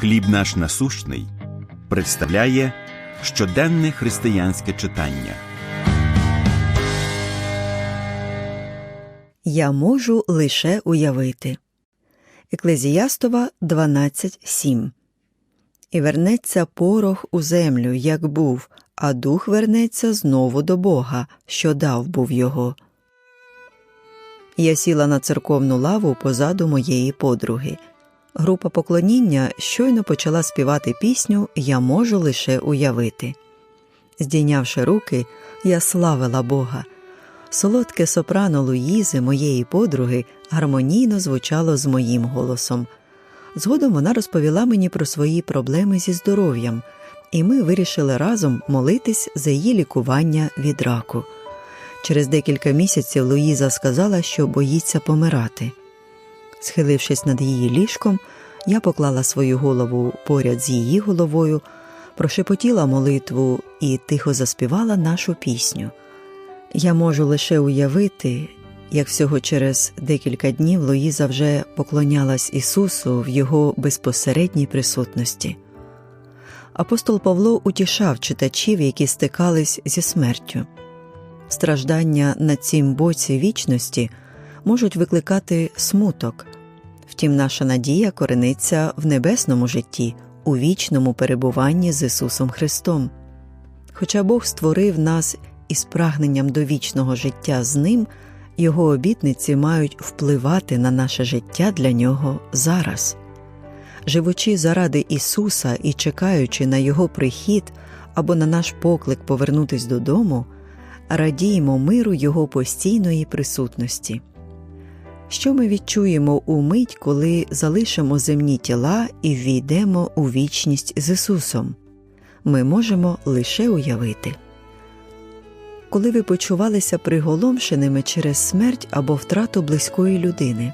Хліб наш насущний представляє щоденне християнське читання. Я можу лише уявити. Еклезіастова 12.7 І вернеться порох у землю, як був, а дух вернеться знову до Бога, що дав був його. Я сіла на церковну лаву позаду моєї подруги. Група поклоніння щойно почала співати пісню Я можу лише уявити. Здійнявши руки, я славила Бога. Солодке сопрано Луїзи, моєї подруги, гармонійно звучало з моїм голосом. Згодом вона розповіла мені про свої проблеми зі здоров'ям, і ми вирішили разом молитись за її лікування від раку. Через декілька місяців Луїза сказала, що боїться помирати. Схилившись над її ліжком, я поклала свою голову поряд з її головою, прошепотіла молитву і тихо заспівала нашу пісню. Я можу лише уявити, як всього через декілька днів Луїза вже поклонялась Ісусу в Його безпосередній присутності. Апостол Павло утішав читачів, які стикались зі смертю. Страждання на цім боці вічності можуть викликати смуток, втім, наша надія корениться в небесному житті, у вічному перебуванні з Ісусом Христом. Хоча Бог створив нас із прагненням до вічного життя з Ним, Його обітниці мають впливати на наше життя для Нього зараз. Живучи заради Ісуса і чекаючи на Його прихід або на наш поклик повернутись додому, радіємо миру Його постійної присутності. Що ми відчуємо у мить, коли залишимо земні тіла і ввійдемо у вічність з Ісусом? Ми можемо лише уявити. Коли ви почувалися приголомшеними через смерть або втрату близької людини,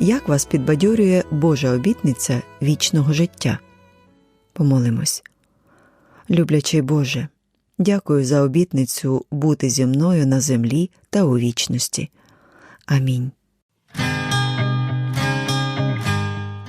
як вас підбадьорює Божа обітниця вічного життя? Помолимось. Люблячий Боже, дякую за обітницю бути зі мною на землі та у вічності. Амінь.